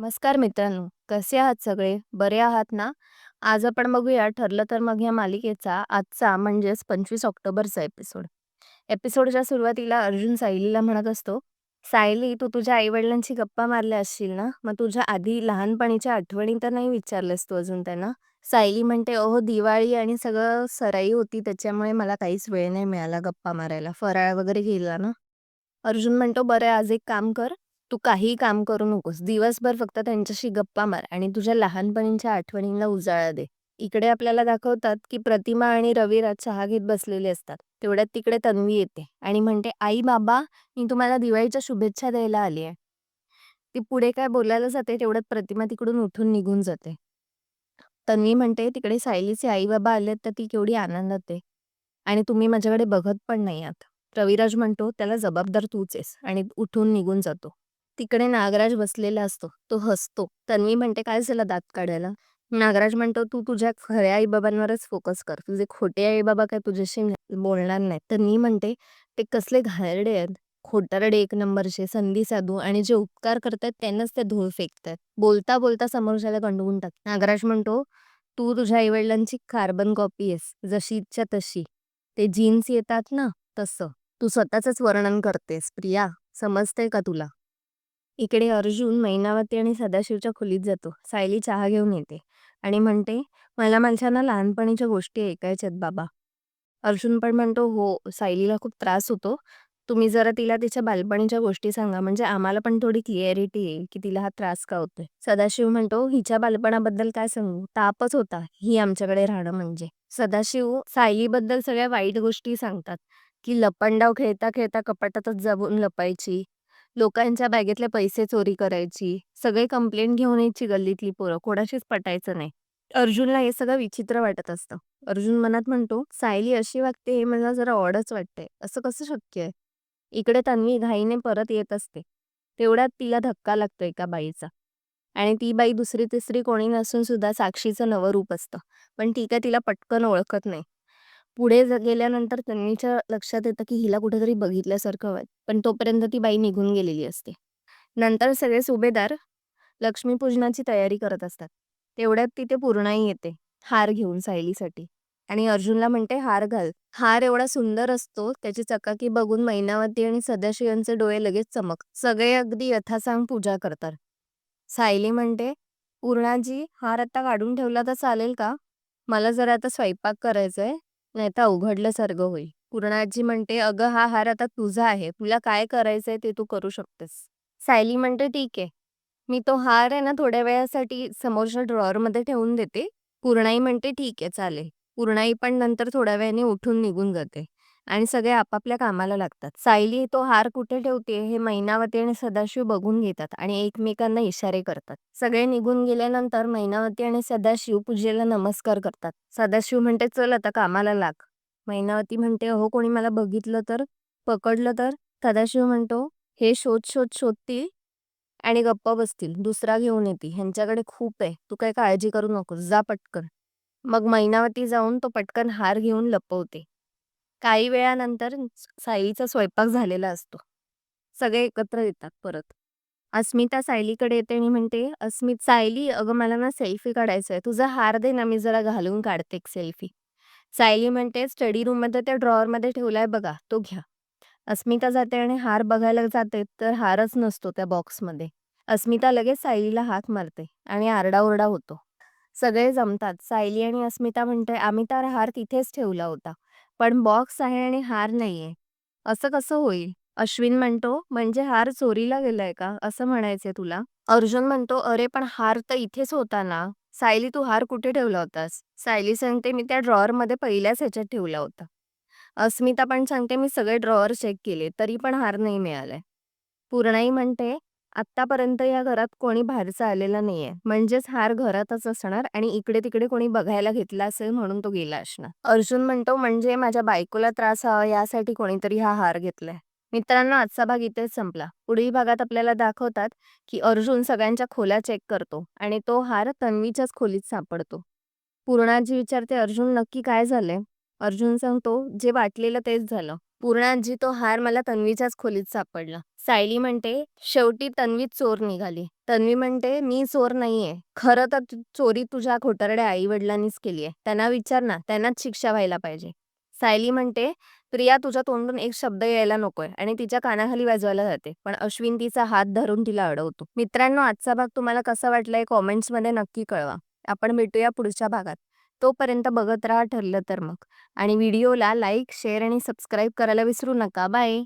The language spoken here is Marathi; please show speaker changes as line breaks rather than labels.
नमस्कार मित्रांनो कसे आहात सगळे? बरे आहात ना? आज आपण बघूया ठरलं तर मग या मालिकेचा आजचा म्हणजेच पंचवीस ऑक्टोबरचा एपिसोड. एपिसोडच्या सुरुवातीला अर्जुन सायलीला म्हणत असतो सायली तू तुझ्या आई वडिलांची गप्पा मारल्या असशील ना? मग तुझ्या आधी लहानपणीच्या आठवणी तर नाही विचारलंस तू अजून त्यांना? सायली म्हणते ओहो दिवाळी आणि सगळं सराई होती त्याच्यामुळे मला काहीच वेळ नाही मिळाला गप्पा मारायला. फराळ वगैरे गेला ना? अर्जुन म्हणतो बरं आज एक काम कर तू काहीही काम करू नकोस. दिवसभर फक्त त्यांच्याशी गप्पा मार आणि तुझ्या लहानपणीच्या आठवणींना उजाळा दे. इकडे आपल्याला दाखवतात की प्रतिमा आणि रविराज चहा घेत बसलेले असतात. तेवढ्यात तिकडे तन्वी येते आणि म्हणते आई बाबा मी तुम्हाला दिवाळीच्या शुभेच्छा द्यायला आली आहे. ती पुढे काय बोलायला जाते तेवढ्यात प्रतिमा तिकडून उठून निघून जाते. तन्वी म्हणते तिकडे सायलीचे आई बाबा आलेत तर ती केवढी आनंदात आहे आणि तुम्ही माझ्याकडे बघत पण नाही आहात. रविराज म्हणतो त्याला जबाबदार तूच आहेस. आणि उठून निघून जातो. तिकडे नागराज बसलेला असतो. तो हसतो. तन्वी म्हणते काय झालं दात काढायला? नागराज म्हणतो तू तुझ्या खऱ्या आईबाबांवरच फोकस कर. तुझे खोटे आईबाबा काय तुझ्याशी बोलणार नाही तन्वी म्हणते ते कसले घायरडे आहेत. खोटारडे एक नंबरचे. संधी साधू आणि जे उपकार करतात त्यांनाच ते धूळ फेकतात बोलता बोलता समोरच्याला गंडवून टाक. नागराज म्हणतो तू तुझ्या आईवडिलांची कार्बन कॉपी आहेस. जशी इच्छा तशी. ते जीन्स येतात ना तसं. तू स्वतःच वर्णन करतेस. प्रिया समजतंय का तुला? इकडे अर्जुन मैनावती आणि सदाशिवच्या खोलीत जातो. सायली चहा घेऊन येते आणि म्हणते मला माझ्या ना लहानपणीच्या गोष्टी ऐकायच्यात बाबा. अर्जुन पण म्हणतो हो सायलीला खूप त्रास होतो. तुम्ही जरा तिला तिच्या बालपणीच्या गोष्टी सांगा. म्हणजे आम्हाला पण थोडी क्लिअरिटी येईल की तिला हा त्रास का होतोय. सदाशिव म्हणतो हिच्या बालपणाबद्दल काय सांगू? तापच होता. ही आमच्याकडे राहणं म्हणजे. सदाशिव सायलीबद्दल सगळ्या वाईट गोष्टी सांगतात. की लपंडाव खेळता खेळता कपाटातच जाऊन लपायची. लोकांच्या बॅगेतले पैसे चोरी करायची सगळे कंप्लेंट घेऊन यायची गल्लीतली पोरं कोणाशीच पटायचं नाही. अर्जुनला हे सगळं विचित्र वाटत असतं. अर्जुन मनात म्हणतो सायली अशी वागते हे मला जरा ऑडच वाटतंय. असं कसं शक्य आहे? इकडे तन्वी घाईने परत येत असते. तेवढ्यात तिला धक्का लागतो एका बाईचा. आणि ती बाई दुसरी तिसरी कोणी नसून सुद्धा साक्षीचं नवं रूप असतं. पण ठीक आहे तिला पटकन ओळखत नाही. पुढे गेल्यानंतर त्यांनीच्या लक्षात येतं की हिला कुठेतरी बघितल्यासारखं वाट पण तोपर्यंत ती बाई निघून गेलेली असते. नंतर सगळे सुभेदार लक्ष्मीपूजनाची तयारी करत असतात. तेवढ्यात तिथे पूर्णाई येते हार घेऊन सायलीसाठी. आणि अर्जुनला म्हणते हार घाल. हार एवढा सुंदर असतो त्याची चकाकी बघून मैनावती आणि सदाशिवांचे डोळे लगेच चमक. सगळे अगदी यथासांग पूजा करतात. सायली म्हणते पूर्णाजी हार आता काढून ठेवला तर चालेल का? मला जरा आता स्वयंपाक करायचंय. नाही तर उघडल्यासारखं होईल. पूर्णाजी म्हणते अगं हा हार आता तुझा आहे. तुला काय करायचंय ते तू करू शकतेस. सायली म्हणते ठीक आहे. मी तो हार आहे ना थोड्या वेळासाठी समोरच्या ड्रॉअरमध्ये ठेवून देते. पूर्णाई म्हणते ठीक आहे चालेल. पूर्णाई पण नंतर थोड्या वेळाने उठून निघून जाते. आणि सगळे आपापल्या कामाला लागतात. सायली तो हार कुठे ठेवते हे मैनावती आणि सदाशिव बघून घेतात आणि एकमेकांना इशारे करतात. सगळे निघून गेल्यानंतर मैनावती आणि सदाशिव पूजेला नमस्कार करतात. सदाशिव म्हणते चल आता कामाला लाग. मैनावती म्हणते अहो कोणी मला बघितलं तर? पकडलं तर? सदाशिव म्हणतो हे शोध शोध शोधतील आणि गप्प बसतील. दुसरा घेऊन येतील. ह्यांच्याकडे खूप आहे. तू काय काळजी करू नकोस. जा पटकन. मग मैनावती जाऊन तो पटकन हार घेऊन लपवते. काही वेळानंतर सायलीचा स्वयंपाक झालेला असतो. सगळे एकत्र येतात परत. अस्मिता सायलीकडे येते आणि म्हणते अस्मित सायली अगं मला ना सेल्फी काढायचंय. तुझा हार दे ना मी जरा घालून काढते एक सेल्फी. सायली म्हणते स्टडी रूममध्ये त्या ड्रॉवरमध्ये ठेवलाय बघा तो घ्या. अस्मिता जाते आणि हार बघायला जाते तर हारच नसतो त्या बॉक्समध्ये. अस्मिता लगेच सायलीला हाक मारते आणि आरडाओरडा होतो. सगळे जमतात. सायली आणि अस्मिता म्हणते आम्ही तर हार तिथेच ठेवला होता. पण बॉक्स आहे आणि हार नाहीये. असं कसं होईल? अश्विन म्हणतो म्हणजे हार चोरीला गेलाय का? असं म्हणायचंय तुला. अर्जुन म्हणतो अरे पण हार तर इथेच होता ना. सायली तू हार कुठे ठेवला होतास? सायली सांगते मी त्या ड्रॉअरमध्ये पहिल्याच ह्याच्यात ठेवला होता. अस्मिता पण सांगते मी सगळे ड्रॉअर चेक केले तरी पण हार नाही मिळालाय. पूर्णाई म्हणते आतापर्यंत या घरात कोणी बाहेरचा आलेला नाहीये. म्हणजेच हार घरातच असणार आणि इकडे तिकडे कोणी बघायला घेतला असेल म्हणून तो गेला असणार. अर्जुन म्हणतो म्हणजे माझ्या बायकोला त्रास हवा यासाठी कोणीतरी हा हार घेतलाय. मित्रांनो आजचा भाग इथेच संपला. पुढील भागात आपल्याला दाखवतात की अर्जुन सगळ्यांच्या खोल्या चेक करतो आणि तो हार तन्वीच्याच खोलीत सापडतो. पूर्णाजी विचारते अर्जुन नक्की काय झालंय? अर्जुन सांगतो जे वाटलेलं तेच झालं. पूर्णाजी तो हार मला तन्वीच्याच खोलीत सापडला. सायली म्हणते शेवटी तन्वी चोर निघाली. तन्वी म्हणते मी चोर नाहीये. खरं तर चोरी तुझ्या खोटारड्या आई वडिलांनीच केली आहे त्यांना विचार ना त्यांनाच शिक्षा व्हायला पाहिजे. सायली म्हणते प्रिया तुझ्या तोंडून एक शब्द यायला नकोय आणि तिच्या कानाखाली वाजवायला जाते. पण अश्विन तिचा हात धरून तिला अडवतो. मित्रांनो आजचा भाग तुम्हाला कसा वाटलाय कॉमेंट्समध्ये नक्की कळवा. आपण भेटूया पुढच्या भागात. तोपर्यंत बघत राहा ठरलं तर मग. आणि व्हिडिओला लाईक शेअर आणि सबस्क्राईब करायला विसरू नका. बाय.